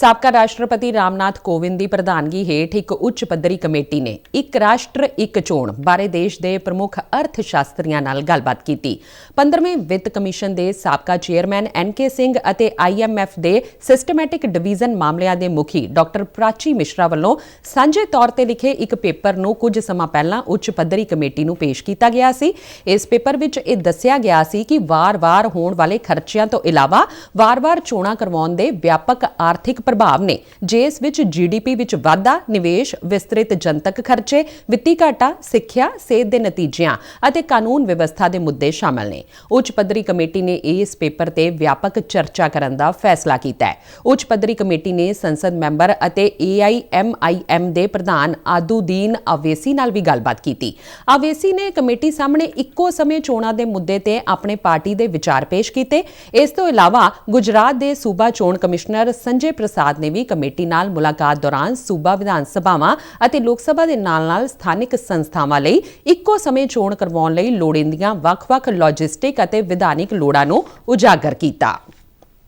ਸਾਬਕਾ ਰਾਸ਼ਟਰਪਤੀ ਰਾਮਨਾਥ ਕੋਵਿੰਦ ਦੀ ਪ੍ਰਧਾਨਗੀ ਹੇਠ ਇੱਕ ਉੱਚ ਪੱਧਰੀ ਕਮੇਟੀ ਨੇ ਇੱਕ ਰਾਸ਼ਟਰ, ਇੱਕ ਚੋਣ ਬਾਰੇ ਦੇਸ਼ ਦੇ ਪ੍ਰਮੁੱਖ ਅਰਥ ਸ਼ਾਸਤਰੀਆਂ ਨਾਲ ਗੱਲਬਾਤ ਕੀਤੀ। 15ਵੇਂ ਵਿੱਤ ਕਮਿਸ਼ਨ ਦੇ ਸਾਬਕਾ ਚੇਅਰਮੈਨ ਐਨ ਕੇ ਸਿੰਘ ਅਤੇ ਆਈਐਮਐਫ ਦੇ ਸਿਸਟਮੈਟਿਕ ਡਿਵੀਜ਼ਨ ਮਾਮਲਿਆਂ ਦੇ ਮੁਖੀ ਡਾਕਟਰ ਪ੍ਰਾਚੀ ਮਿਸ਼ਰਾ ਵੱਲੋਂ ਸਾਂਝੇ ਤੌਰ ਤੇ ਲਿਖੇ ਇੱਕ ਪੇਪਰ ਨੂੰ ਕੁਝ ਸਮਾਂ ਪਹਿਲਾਂ ਉੱਚ ਪੱਧਰੀ ਕਮੇਟੀ ਨੂੰ ਪੇਸ਼ ਕੀਤਾ ਗਿਆ ਸੀ। ਇਸ ਪੇਪਰ ਵਿੱਚ ਇਹ ਦੱਸਿਆ ਗਿਆ ਸੀ ਕਿ ਵਾਰ-ਵਾਰ ਹੋਣ ਵਾਲੇ ਖਰਚਿਆਂ ਤੋਂ ਇਲਾਵਾ ਵਾਰ-ਵਾਰ ਚੋਣਾਂ ਕਰਵਾਉਣ ਦੇ ਵਿਆਪਕ ਆਰਥਿਕ ਪ੍ਰਭਾਵ ਨੇ। ਜਿਸ ਵਿੱਚ ਜੀਡੀਪੀ ਵਿੱਚ ਵਾਧਾ, ਨਿਵੇਸ਼, ਵਿਸਤ੍ਰਿਤ ਜਨਤਕ ਖਰਚੇ, ਵਿੱਤੀ ਘਾਟਾ, ਸਿੱਖਿਆ ਸਿਹਤ ਦੇ ਨਤੀਜਿਆਂ ਅਤੇ ਕਾਨੂੰਨ ਵਿਵਸਥਾ ਦੇ ਮੁੱਦੇ ਸ਼ਾਮਲ ਨੇ। ਉੱਚ ਪੱਧਰੀ ਕਮੇਟੀ ਨੇ ਇਸ ਪੇਪਰ ਤੇ ਵਿਆਪਕ ਚਰਚਾ ਕਰਨ ਦਾ ਫੈਸਲਾ ਕੀਤਾ ਹੈ। ਉੱਚ ਪੱਧਰੀ ਕਮੇਟੀ ਨੇ ਸੰਸਦ ਮੈਂਬਰ ਅਤੇ ਏਆਈਐਮਆਈਐਮ ਦੇ ਪ੍ਰਧਾਨ ਆਦੂਦੀਨ ਆਵੇਸੀ ਨਾਲ ਵੀ ਗੱਲਬਾਤ ਕੀਤੀ। ਆਵੇਸੀ ਨੇ ਕਮੇਟੀ ਸਾਹਮਣੇ ਇੱਕੋ ਸਮੇਂ ਚੋਣਾਂ ਦੇ ਮੁੱਦੇ ਤੇ ਆਪਣੇ ਪਾਰਟੀ ਦੇ ਵਿਚਾਰ ਪੇਸ਼ ਕੀਤੇ। ਇਸ ਤੋਂ ਇਲਾਵਾ ਗੁਜਰਾਤ ਦੇ ਸੂਬਾ ਚੋਣ ਕਮਿਸ਼ਨਰ ਸੰਜੇ ਪ੍ਰਸਾਦ ਨੇ ਵੀ ਕਮੇਟੀ ਨਾਲ ਮੁਲਾਕਾਤ ਦੌਰਾਨ ਸੂਬਾ ਵਿਧਾਨ ਸਭਾਵਾਂ ਅਤੇ ਲੋਕ ਸਭਾ ਦੇ ਨਾਲ-ਨਾਲ ਸਥਾਨਕ ਸੰਸਥਾਵਾਂ ਲਈ ਇੱਕੋ ਸਮੇਂ ਚੋਣ ਕਰਵਾਉਣ ਲਈ ਲੋੜੀਂਦੀਆਂ ਵੱਖ-ਵੱਖ ਲੌਜਿਸਟਿਕ ਅਤੇ ਵਿਧਾਨਿਕ ਲੋੜਾਂ ਨੂੰ ਉਜਾਗਰ ਕੀਤਾ।